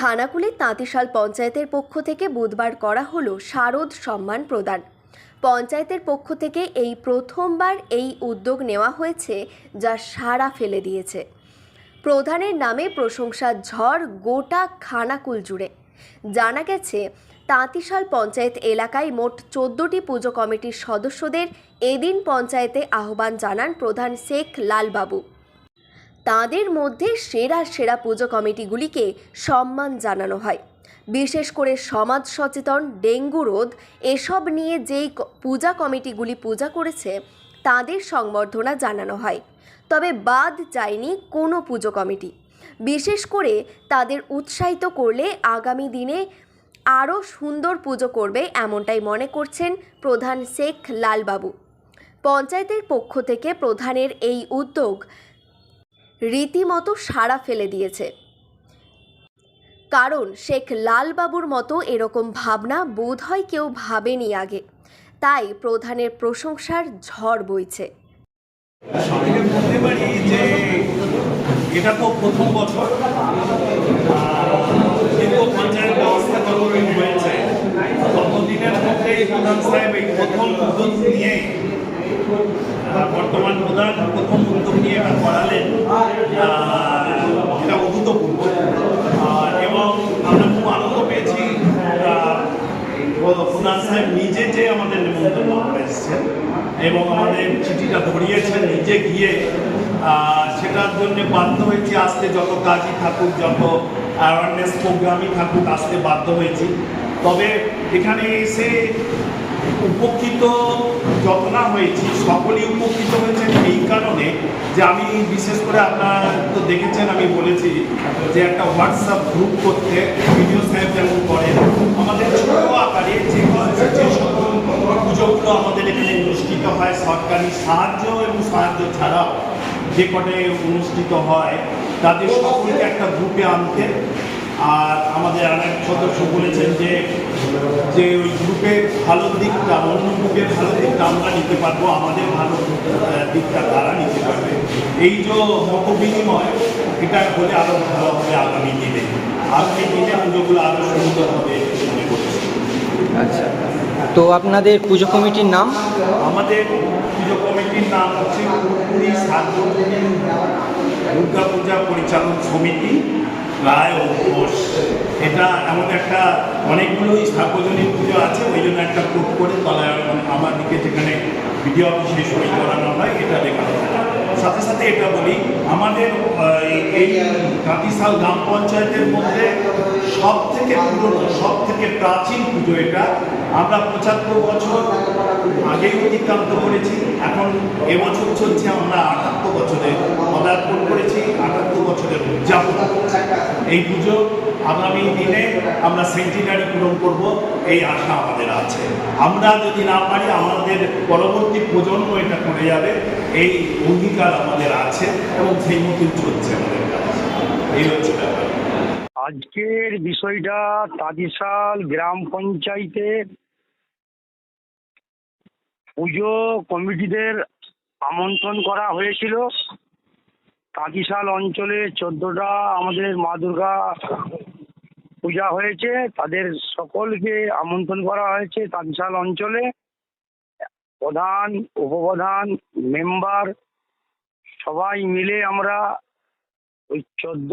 খানাকুলে তাঁতিশাল পঞ্চায়েতের পক্ষ থেকে বুধবার করা হলো শারদ সম্মান প্রদান। পঞ্চায়েতের পক্ষ থেকে এই প্রথমবার এই উদ্যোগ নেওয়া হয়েছে, যা সাড়া ফেলে দিয়েছে। প্রধানের নামে প্রশংসার ঝড় গোটা খানাকুল জুড়ে। জানা গেছে, তাঁতিশাল পঞ্চায়েত এলাকায় মোট চোদ্দোটি পুজো কমিটির সদস্যদের এদিন পঞ্চায়েতে আহ্বান জানান প্রধান শেখ লালবাবু। তাদের মধ্যে সেরা সেরা পুজো কমিটিগুলিকে সম্মান জানানো হয়। বিশেষ করে সমাজ সচেতন, ডেঙ্গু রোধ, এসব নিয়ে যেই পূজা কমিটিগুলি পূজা করেছে, তাদের সংবর্ধনা জানানো হয়। তবে বাদ যায়নি কোনো পুজো কমিটি। বিশেষ করে তাদের উৎসাহিত করলে আগামী দিনে আরও সুন্দর পুজো করবে এমনটাই মনে করছেন প্রধান শেখ লালবাবু। পঞ্চায়েতের পক্ষ থেকে প্রধানের এই উদ্যোগ রীতিমতো সাড়া ফেলে দিয়েছে। কারণ শেখ লালবাবুর মতো এরকম ভাবনা বোধ হয় কেউ ভাবেনি আগে। তাই প্রধানের প্রশংসার ঝড় বইছে। এটা তো প্রথম বছর। পঞ্চায়েত ব্যবস্থা যতদিন হয়েছে, ততদিনের মধ্যে প্রধান সাহেব এই প্রথম উদ্যোগ নিয়ে বর্তমান প্রধান প্রথম উদ্যোগ নিয়ে করালেন এটা অভূতপূর্ব। এবং আমরা খুব আনন্দ পেয়েছি প্রধান সাহেব নিজে যে আমাদের নিমন্ত্রণ করে এসেছেন এবং আমাদের চিঠিটা ধরিয়েছেন নিজে গিয়ে সেটার জন্য বাধ্য হয়েছি আসতে যত কাজই থাকুক, যত অ্যাওয়ারনেস প্রোগ্রামই থাকুক আসতে বাধ্য হয়েছি। তবে এখানে এসে উপকৃত যত না হয়েছি, সকলেই উপকৃত হয়েছেন এই কারণে যে আমি বিশেষ করে আপনার তো দেখেছেন, আমি বলেছি যে একটা হোয়াটসঅ্যাপ গ্রুপ করতে ভিডিও সাহেব যেমন করেন, আমাদের ছোট আকারে যে যে সকল পুজোগুলো আমাদের এখানে অনুষ্ঠিত হয়, সরকারি সাহায্য এবং সাহায্য ছাড়াও যে কটে অনুষ্ঠিত হয়, তাদের সকলকে একটা গ্রুপে আনতে, আর আমাদের আরেক সদস্য বলেছেন যে যে ওই গ্রুপের ভালো দিকটা অন্য গ্রুপের ভালো দিকটা আমরা নিতে পারব আমাদের ভালো দিকটা তারা নিতে পারবে। এই যে মত বিনিময় এটা হলে আরও ভালো হবে আগামী দিনে। আগামী দিনে পুজোগুলো আরও সুন্দর হবে আচ্ছা। তো আপনাদের পুজো কমিটির নাম? আমাদের পুজো কমিটির নাম হচ্ছে পুরী সার্বজনীন দুর্গা পূজা পরিচালন সমিতি। রায় ও ঘোষ এটা এমন একটা অনেকগুলোই সার্বজনীন পুজো আছে, ওই জন্য একটা গ্রুপ করে তলায় আমার দিকে যেখানে ভিডিও অফিসে সই করানো হয়, এটা দেখানো সাথে সাথে এটা বলি, আমাদের এই- এই গ্রাম পঞ্চায়েতের মধ্যে সব থেকে পুরনো সব থেকে প্রাচীন পুজো এটা। আমরা পঁচাত্তর বছর আগেই অতিক্রান্ত করেছি, এখন এবছর চলছে আমরা আটাত্তর বছরে পদার্পণ করেছি, আটাত্তর বছরের উদযাপন। এই পুজো আগামী দিনে আমরা সেন্টিনারি পূরণ করব, এই আশা আমাদের আছে। আমরা যদি না পারি, আমাদের পরবর্তী প্রজন্ম এটা করে যাবে, এই অঙ্গীকার আমাদের আছে এবং সেই মতন চলছে আমাদের কাছে এই হচ্ছে আজকের বিষয়টা তাঁতিশাল গ্রাম পঞ্চায়েতের পুজো কমিটিদের আমন্ত্রণ করা হয়েছিল। তাঁতিশাল অঞ্চলে চোদ্দটা আমাদের মা দুর্গা পূজা হয়েছে। তাদের সকলকে আমন্ত্রণ করা হয়েছে তাঁতিশাল অঞ্চলে। প্রধান, উপপ্রধান, মেম্বার সবাই মিলে আমরা ওই চোদ্দ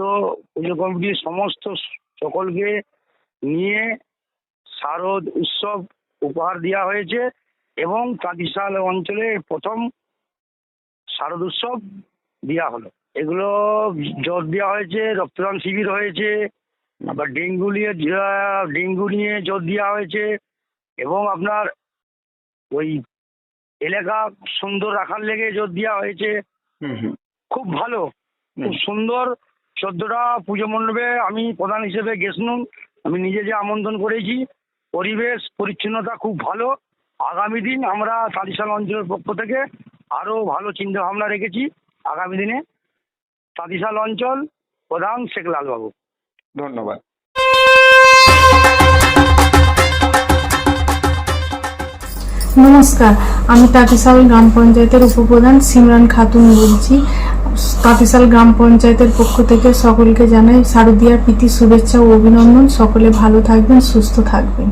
পুজো কমিটির সমস্ত সকলকে নিয়ে শারদ উৎসব উপহার দেওয়া হয়েছে এবং তাঁতিশাল অঞ্চলে প্রথম শারদ উৎসব দেওয়া হলো। এগুলো জ্বর দেওয়া হয়েছে রক্তদান শিবির হয়েছে আবার ডেঙ্গু নিয়ে ডেঙ্গু নিয়ে জ্বর দেওয়া হয়েছে এবং আপনার ওই এলাকা সুন্দর রাখার লেগে জোর দেওয়া হয়েছে। খুব ভালো খুব সুন্দর চোদ্দটা পুজো মণ্ডপে আমি প্রধান হিসেবে গেছিলাম আমি নিজে যে আমন্ত্রণ করেছি পরিবেশ পরিচ্ছন্নতা খুব ভালো। আগামী দিন আমরা তাঁতিশাল অঞ্চলের পক্ষ থেকে আরও ভালো চিন্তা ভাবনা রেখেছি আগামী দিনে তাঁতিশাল অঞ্চল প্রধান শেখ লালবাবু। ধন্যবাদ। নমস্কার আমি তাঁতিশাল গ্রাম পঞ্চায়েতের উপপ্রধান সিমরান খাতুন বলছি। তাঁতিশাল গ্রাম পঞ্চায়েতের পক্ষ থেকে সকলকে জানাই শারদীয়ার প্রীতি শুভেচ্ছা ও অভিনন্দন। সকলে ভালো থাকবেন সুস্থ থাকবেন।